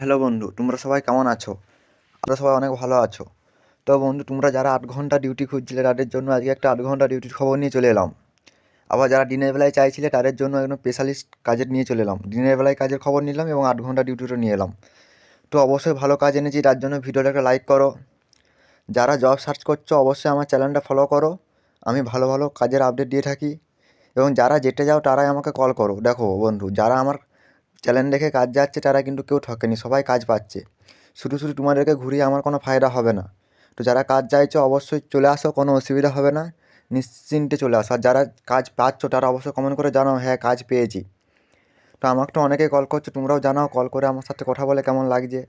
Hello বন্ধু, তোমরা সবাই কেমন আছো? আমরা সবাই অনেক ভালো আছো। তো বন্ধু, তোমরা যারা আট ঘণ্টা ডিউটি খুঁজছিলে, তাদের জন্য আজকে একটা আট ঘণ্টা ডিউটির খবর নিয়ে চলে এলাম। আবার যারা দিনের বেলায় চাইছিলে, তাদের জন্য একদম স্পেশালিস্ট কাজের নিয়ে চলে এলাম। দিনের বেলায় কাজের খবর নিলাম এবং আট ঘণ্টা ডিউটিটা নিয়ে এলাম। তো অবশ্যই ভালো কাজ এনেছি, তার জন্য ভিডিওটা একটা লাইক করো। যারা জব সার্চ করছ, অবশ্যই আমার চ্যানেলটা ফলো করো। আমি ভালো ভালো কাজের আপডেট দিয়ে থাকি। এবং যারা যেতে যাও, তারাই আমাকে কল করো। দেখো বন্ধু, যারা আমার চ্যানেল রেখে কাজ যাচ্ছে, তারা কিন্তু কেউ ঠকেনি, সবাই কাজ পাচ্ছে। শুধু শুধু তোমাদেরকে ঘুরিয়ে আমার কোনো ফায়দা হবে না। তো যারা কাজ চাইছো অবশ্যই চলে আসো, কোনো অসুবিধা হবে না। নিশ্চিন্তে চলে আসো। আর যারা কাজ পাচ্ছ, তারা অবশ্যই কমেন্ট করে জানাও হ্যাঁ কাজ পেয়েছি। তো আমাকে তো অনেকেই কল করছ, তোমরাও জানাও কল করে আমার সাথে কথা বলে কেমন লাগছে।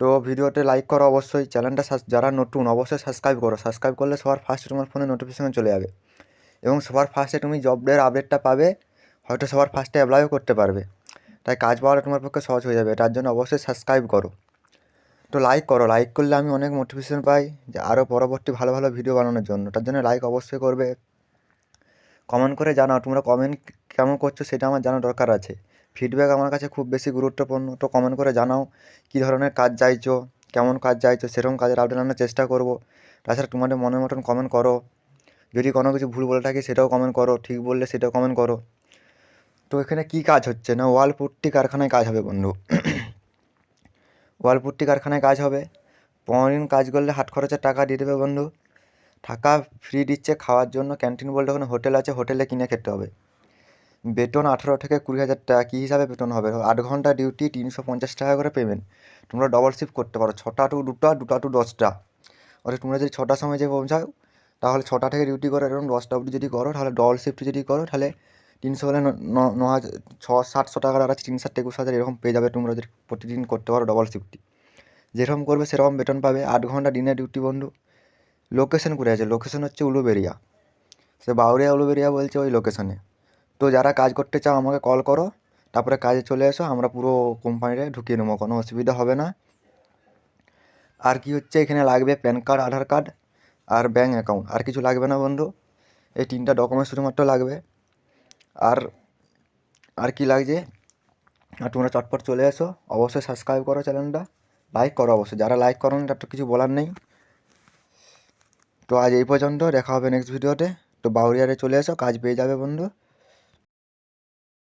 তো ভিডিওতে লাইক করো অবশ্যই চ্যানেলটা যারা নতুন, অবশ্যই সাবস্ক্রাইব করো। সাবস্ক্রাইব করলে সবার ফার্স্টে তোমার ফোনে নোটিফিকেশন চলে যাবে। এবং সবার ফার্স্টে তুমি জবের আপডেটটা পাবে, হয়তো সবার ফার্স্টে অ্যাপ্লাইও করতে পারবে। তাই কাজ পাওয়াটা তোমার পক্ষে সহজ হয়ে যাবে, তার জন্য অবশ্যই সাবস্ক্রাইব করো। তো লাইক করো লাইক করলে আমি অনেক মোটিভেশন পাই যে আরও পরবর্তী ভালো ভালো ভিডিও বানানোর জন্য। তার জন্য লাইক অবশ্যই করবে। কমেন্ট করে জানাও, তোমরা কমেন্ট কেমন করছ সেটা আমার জানা দরকার আছে। ফিডব্যাক আমার কাছে খুব বেশি গুরুত্বপূর্ণ, তো কমেন্ট করে জানাও কী ধরনের কাজ চাইছো, কেমন কাজ চাইছো, সেরকম কাজের আপডেট আনার চেষ্টা করব। তাছাড়া তোমাদের মনের মতন কমেন্ট করো। যদি কোনো কিছু ভুল বলে থাকি সেটাও কমেন্ট করো, ঠিক বললে সেটাও কমেন্ট করো। তো এখানে কী কাজ হচ্ছে না? ওয়াল পুট্টি কারখানায় কাজ হবে বন্ধু। ওয়াল পুট্টি কারখানায় কাজ হবে। পনেরো দিন কাজ করলে হাট খরচের টাকা দিয়ে দেবে বন্ধু। থাকা ফ্রি দিচ্ছে, খাওয়ার জন্য ক্যান্টিন বলতে ওখানে হোটেল আছে, হোটেলে কিনে খেতে হবে। বেতন আঠেরো থেকে কুড়ি হাজার টাকা, কী হিসাবে বেতন হবে? আট ঘণ্টা ডিউটি তিনশো পঞ্চাশ টাকা করে পেমেন্ট তোমরা ডবল শিফট করতে পারো, ছটা টু দুটা দুটা টু দশটা। অর্থাৎ তোমরা যদি ছটার সময় যে পৌঁছাও, তাহলে ছটা থেকে ডিউটি করো এরকম দশটা অবধি যদি করো, তাহলে ডবল শিফট যদি করো, তাহলে তিনশো হলে ন- হাজার ছ সাতশো টাকার আর তিন সাত একুশ হাজার এরকম পেয়ে যাবে তোমরা যদি প্রতিদিন করতে পারো ডবল শিফটটি যেরকম করবে সেরকম বেতন পাবে। আট ঘণ্টা দিনের ডিউটি বন্ধু। লোকেশন করে আছে। লোকেশন হচ্ছে উলুবেরিয়া সে বাউরিয়া উলুবেরিয়া বলছে ওই লোকেশনে তো যারা কাজ করতে চাও আমাকে কল করো। তারপরে কাজে চলে এসো। আমরা পুরো কোম্পানিটা ঢুকিয়ে নেব। কোনো অসুবিধা হবে না। আর কি হচ্ছে? এখানে লাগবে প্যান কার্ড, আধার কার্ড আর ব্যাঙ্ক অ্যাকাউন্ট আর কিছু লাগবে না বন্ধু। এই তিনটা ডকুমেন্টস শুধুমাত্র লাগবে। আর আর কি লাগছে? আর তোমরা চটপট চলে এসো। অবশ্যই সাবস্ক্রাইব করো চ্যানেলটা লাইক করো অবশ্যই। যারা লাইক করো তার তো কিছু বলার নেই। তো আজ এই পর্যন্ত। দেখা হবে নেক্সট ভিডিওতে তো বাউরিয়ারে চলে এসো। কাজ পেয়ে যাবে বন্ধু।